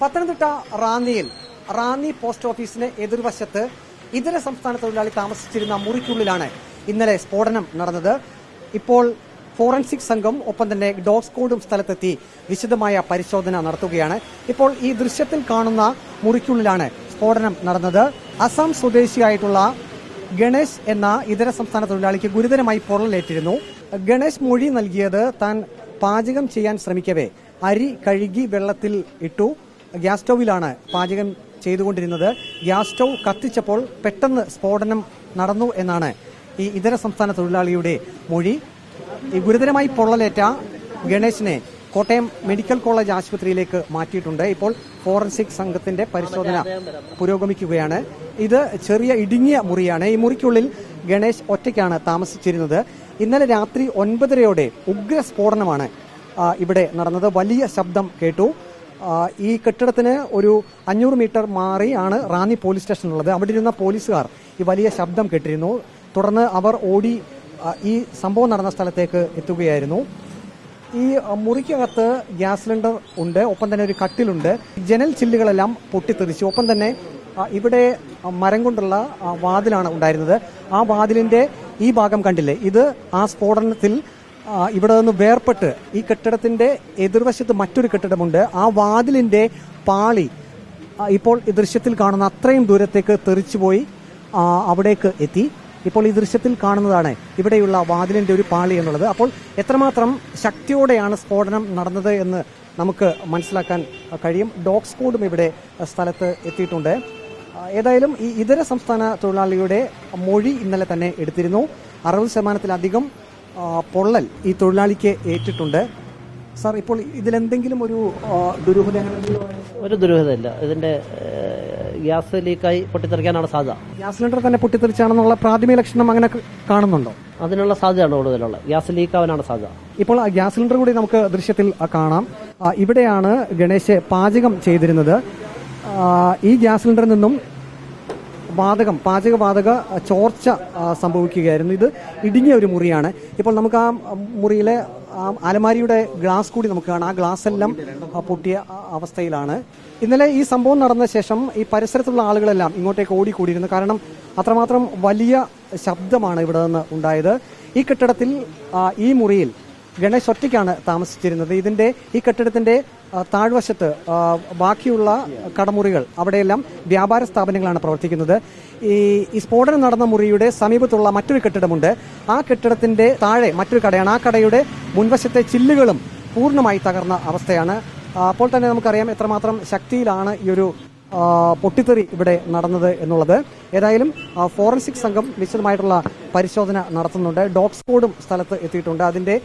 Pathanamthitta റാന്നിയിൽ Ranni post ഓഫീസിന് എതിർവശത്ത് ഇതര സംസ്ഥാന തൊഴിലാളി താമസിച്ചിരുന്ന മുറിക്കുള്ളിലാണ് ഇന്നലെ സ്ഫോടനം നടന്നത്. ഇപ്പോൾ ഫോറൻസിക് സംഘം ഒപ്പം തന്നെ ഡോഗ് സ്ക്വാഡും സ്ഥലത്തെത്തി വിശദമായ പരിശോധന നടത്തുകയാണ്. ഇപ്പോൾ ഈ ദൃശ്യത്തിൽ കാണുന്ന മുറിക്കുള്ളിലാണ് സ്ഫോടനം നടന്നത്. അസം സ്വദേശിയായിട്ടുള്ള ഗണേശ് എന്ന ഇതര സംസ്ഥാന തൊഴിലാളിക്ക് ഗുരുതരമായി പൊള്ളലേറ്റിരുന്നു. ഗണേശ് മൊഴി നൽകിയത് താൻ പാചകം ചെയ്യാൻ ശ്രമിക്കവേ. അരി കഴുകി വെള്ളത്തിൽ ഇട്ടു. ഗ്യാസ് സ്റ്റൗവിലാണ് പാചകം ചെയ്തുകൊണ്ടിരുന്നത്. ഗ്യാസ് സ്റ്റൗ കത്തിച്ചപ്പോൾ പെട്ടെന്ന് സ്ഫോടനം നടന്നു എന്നാണ് ഈ ഇതര സംസ്ഥാന തൊഴിലാളിയുടെ മൊഴി. ഈ ഗുരുതരമായി പൊള്ളലേറ്റ ഗണേശിനെ കോട്ടയം മെഡിക്കൽ കോളേജ് ആശുപത്രിയിലേക്ക് മാറ്റിയിട്ടുണ്ട്. ഇപ്പോൾ ഫോറൻസിക് സംഘത്തിന്റെ പരിശോധന പുരോഗമിക്കുകയാണ്. ഇത് ചെറിയ ഇടുങ്ങിയ മുറിയാണ്. ഈ മുറിക്കുള്ളിൽ ഗണേശ് ഒറ്റയ്ക്കാണ് താമസിച്ചിരുന്നത്. ഇന്നലെ രാത്രി ഒൻപതരയോടെ ഉഗ്ര സ്ഫോടനമാണ് ഇവിടെ നടന്നത്. വലിയ ശബ്ദം കേട്ടു. ഈ കെട്ടിടത്തിന് ഒരു അഞ്ഞൂറ് മീറ്റർ മാറിയാണ് റാന്നി പോലീസ് സ്റ്റേഷൻ ഉള്ളത് അവിടെ ഇരുന്ന പോലീസുകാർ ഈ വലിയ ശബ്ദം കേട്ടിരുന്നു. തുടർന്ന് അവർ ഓടി ഈ സംഭവം നടന്ന സ്ഥലത്തേക്ക് എത്തുകയായിരുന്നു. ഈ മുറിക്കകത്ത് ഗ്യാസ് സിലിണ്ടർ ഉണ്ട് ഒപ്പം തന്നെ ഒരു കട്ടിലുണ്ട്. ജനൽ ചില്ലുകളെല്ലാം പൊട്ടിത്തെറിച്ചു. ഒപ്പം തന്നെ ഇവിടെ മരം കൊണ്ടുള്ള വാതിലാണ് ഉണ്ടായിരുന്നത്. ആ വാതിലിന്റെ ഈ ഭാഗം കണ്ടില്ലേ? ഇത് ആ സ്ഫോടനത്തിൽ ഇവിടെ നിന്ന് വേർപെട്ട് ഈ കെട്ടിടത്തിന്റെ എതിർവശത്ത് മറ്റൊരു കെട്ടിടമുണ്ട്. ആ വാതിലിന്റെ പാളി ഇപ്പോൾ ഈ ദൃശ്യത്തിൽ കാണുന്ന അത്രയും ദൂരത്തേക്ക് തെറിച്ചുപോയി അവിടേക്ക് എത്തി. ഇപ്പോൾ ഈ ദൃശ്യത്തിൽ കാണുന്നതാണ് ഇവിടെയുള്ള വാതിലിന്റെ ഒരു പാളി എന്നുള്ളത്. അപ്പോൾ എത്രമാത്രം ശക്തിയോടെയാണ് സ്ഫോടനം നടന്നത് എന്ന് നമുക്ക് മനസ്സിലാക്കാൻ കഴിയും. ഡോഗ് സ്ക്വാഡും ഇവിടെ സ്ഥലത്ത് എത്തിയിട്ടുണ്ട്. ഏതായാലും ഈ ഇതര സംസ്ഥാന തൊഴിലാളിയുടെ മൊഴി ഇന്നലെ തന്നെ എടുത്തിരുന്നു. അറുപത് ശതമാനത്തിലധികം പൊള്ളൽ ഈ തൊഴിലാളിക്ക് ഏറ്റിട്ടുണ്ട്. സാർ ഇപ്പോൾ ഇതിലെന്തെങ്കിലും ഒരു ദുരൂഹത ഒരു ദുരൂഹതയില്ല. ഇതിന്റെ ഗ്യാസ് ലീക്കായി പൊട്ടിത്തെറിക്കാനാണ് സാധ്യത. ഗ്യാസ് സിലിണ്ടർ തന്നെ പൊട്ടിത്തെറിച്ചാണെന്നുള്ള പ്രാഥമിക ലക്ഷണം അങ്ങനെ കാണുന്നുണ്ടോ? അതിനുള്ള സാധ്യതയാണ് കൂടുതലുള്ളത്. ഗ്യാസ് ലീക്കാവാനാണ് സാധ്യത. ഇപ്പോൾ ഗ്യാസ് സിലിണ്ടർ കൂടി നമുക്ക് ദൃശ്യത്തിൽ കാണാം. ഇവിടെയാണ് ഗണേശ് പാചകം ചെയ്തിരുന്നത്. ഈ ഗ്യാസ് സിലിണ്ടറിൽ നിന്നും വാതകം പാചകവാതക ചോർച്ച സംഭവിക്കുകയായിരുന്നു. ഇത് ഇടുങ്ങിയ ഒരു മുറിയാണ്. ഇപ്പോൾ നമുക്ക് ആ മുറിയിലെ അലമാരിയുടെ ഗ്ലാസ് കൂടി നമുക്ക് കാണാം. ആ ഗ്ലാസ് എല്ലാം പൊട്ടിയ അവസ്ഥയിലാണ്. ഇന്നലെ ഈ സംഭവം നടന്ന ശേഷം ഈ പരിസരത്തുള്ള ആളുകളെല്ലാം ഇങ്ങോട്ടേക്ക് ഓടിക്കൂടിയിരുന്നു. കാരണം അത്രമാത്രം വലിയ ശബ്ദമാണ് ഇവിടെ നിന്ന് ഉണ്ടായത്. ഈ കെട്ടിടത്തിൽ ഈ മുറിയിൽ ഗണേശ് ഒറ്റയ്ക്കാണ് താമസിച്ചിരുന്നത്. ഇതിന്റെ ഈ കെട്ടിടത്തിന്റെ താഴ്വശത്ത് ബാക്കിയുള്ള കടമുറികൾ അവിടെയെല്ലാം വ്യാപാര സ്ഥാപനങ്ങളാണ് പ്രവർത്തിക്കുന്നത്. ഈ ഈ സ്ഫോടനം നടന്ന മുറിയുടെ സമീപത്തുള്ള മറ്റൊരു കെട്ടിടമുണ്ട്. ആ കെട്ടിടത്തിന്റെ താഴെ മറ്റൊരു കടയാണ്. ആ കടയുടെ മുൻവശത്തെ ചില്ലുകളും പൂർണമായി തകർന്ന അവസ്ഥയാണ്. അപ്പോൾ തന്നെ നമുക്കറിയാം എത്രമാത്രം ശക്തിയിലാണ് ഈ ഒരു പൊട്ടിത്തെറി ഇവിടെ നടന്നത് എന്നുള്ളത്. ഏതായാലും ഫോറൻസിക് സംഘം വിശദമായിട്ടുള്ള പരിശോധന നടത്തുന്നുണ്ട്. ഡോഗ് സ്ക്വാഡും സ്ഥലത്ത് എത്തിയിട്ടുണ്ട്. അതിന്റെ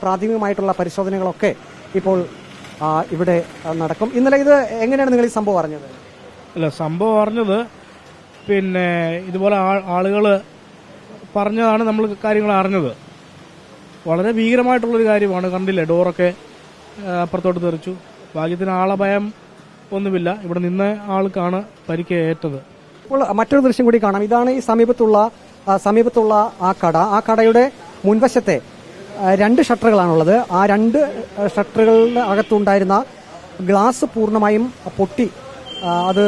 പ്രാഥമികമായിട്ടുള്ള പരിശോധനകളൊക്കെ ഇപ്പോൾ ഇവിടെ നടക്കും. ഇന്നലെ ഇത് എങ്ങനെയാണ് നിങ്ങൾ ഈ സംഭവം അറിഞ്ഞത്? അല്ല സംഭവം അറിഞ്ഞത് പിന്നെ ഇതുപോലെ ആളുകൾ പറഞ്ഞതാണ് നമ്മൾ കാര്യങ്ങൾ അറിഞ്ഞത്. വളരെ ഭീകരമായിട്ടുള്ളൊരു കാര്യമാണ്. കണ്ടില്ലേ ഡോറൊക്കെ അപ്പുറത്തോട്ട് തെറിച്ചു. ഭാഗ്യത്തിന് ആളെ ഭയം ഒന്നുമില്ല. ഇവിടെ നിന്ന ആൾക്കാണ് പരിക്കേറ്റത്. അപ്പോൾ ഇപ്പോൾ മറ്റൊരു ദൃശ്യം കൂടി കാണാം. ഇതാണ് ഈ സമീപത്തുള്ള സമീപത്തുള്ള ആ കട. ആ കടയുടെ മുൻവശത്തെ രണ്ട് ഷട്ടറുകളാണുള്ളത്. ആ രണ്ട് ഷട്ടറുകളുടെ അകത്തുണ്ടായിരുന്ന ഗ്ലാസ് പൂർണമായും പൊട്ടി അത്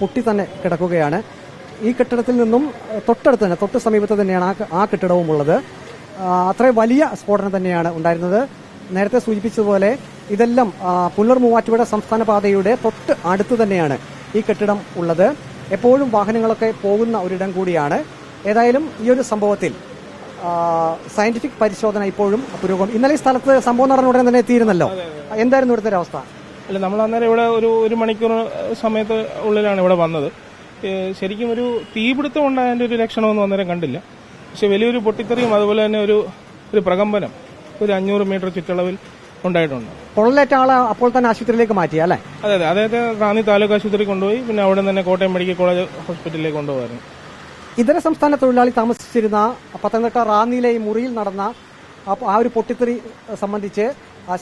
പൊട്ടി തന്നെ കിടക്കുകയാണ്. ഈ കെട്ടിടത്തിൽ നിന്നും തൊട്ടടുത്ത് തന്നെ തൊട്ട് സമീപത്ത് തന്നെയാണ് ആ കെട്ടിടവും ഉള്ളത്. അത്രയും വലിയ സ്ഫോടനം തന്നെയാണ് ഉണ്ടായിരുന്നത്. നേരത്തെ സൂചിപ്പിച്ചതുപോലെ ഇതെല്ലാം പുനർ മൂവാറ്റുപുഴ സംസ്ഥാന പാതയുടെ തൊട്ട് അടുത്ത് തന്നെയാണ് ഈ കെട്ടിടം ഉള്ളത്. എപ്പോഴും വാഹനങ്ങളൊക്കെ പോകുന്ന ഒരിടം കൂടിയാണ്. ഏതായാലും ഈ ഒരു സംഭവത്തിൽ സയന്റിഫിക് പരിശോധന ഇപ്പോഴും പുരോഗമനം ഇന്നലെ ഈ സ്ഥലത്ത് സംഭവം നടന്ന ഉടനെ തന്നെ എത്തിയിരുന്നല്ലോ. എന്തായിരുന്നു ഇവിടുത്തെ അവസ്ഥ? അല്ല നമ്മൾ അന്നേരം ഇവിടെ ഒരു ഒരു മണിക്കൂർ സമയത്ത് ഉള്ളിലാണ് ഇവിടെ വന്നത്. ശരിക്കും ഒരു തീപിടുത്തം ഉണ്ടായതിന്റെ ഒരു ലക്ഷണമൊന്നും അന്നേരം കണ്ടില്ല. പക്ഷെ വലിയൊരു പൊട്ടിത്തെറിയും അതുപോലെ തന്നെ ഒരു ഒരു പ്രകമ്പനം ഒരു അഞ്ഞൂറ് മീറ്റർ ചുറ്റളവിൽ ഉണ്ടായിട്ടുണ്ട്. പൊള്ളലേറ്റ ആളെ അപ്പോൾ തന്നെ ആശുപത്രിയിലേക്ക് മാറ്റി അല്ലേ? അതെ അതെ. അദ്ദേഹത്തെ റാന്നി താലൂക്ക് ആശുപത്രി കൊണ്ടുപോയി. പിന്നെ അവിടെ തന്നെ കോട്ടയം മെഡിക്കൽ കോളേജ് ഹോസ്പിറ്റലിലേക്ക് കൊണ്ടുപോകായിരുന്നു. ഇതര സംസ്ഥാന തൊഴിലാളി താമസിച്ചിരുന്ന പത്തനംതിട്ട റാന്നിയിലെ മുറിയിൽ നടന്ന ആ- ഒരു പൊട്ടിത്തെറി സംബന്ധിച്ച്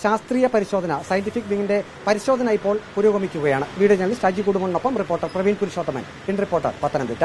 ശാസ്ത്രീയ പരിശോധന സയന്റിഫിക് വിങ്ങിന്റെ പരിശോധന ഇപ്പോൾ പുരോഗമിക്കുകയാണ്. Video journalist Aji കുടുംബനൊപ്പം reporter Praveen Purushothaman. In reporter Pathanamthitta.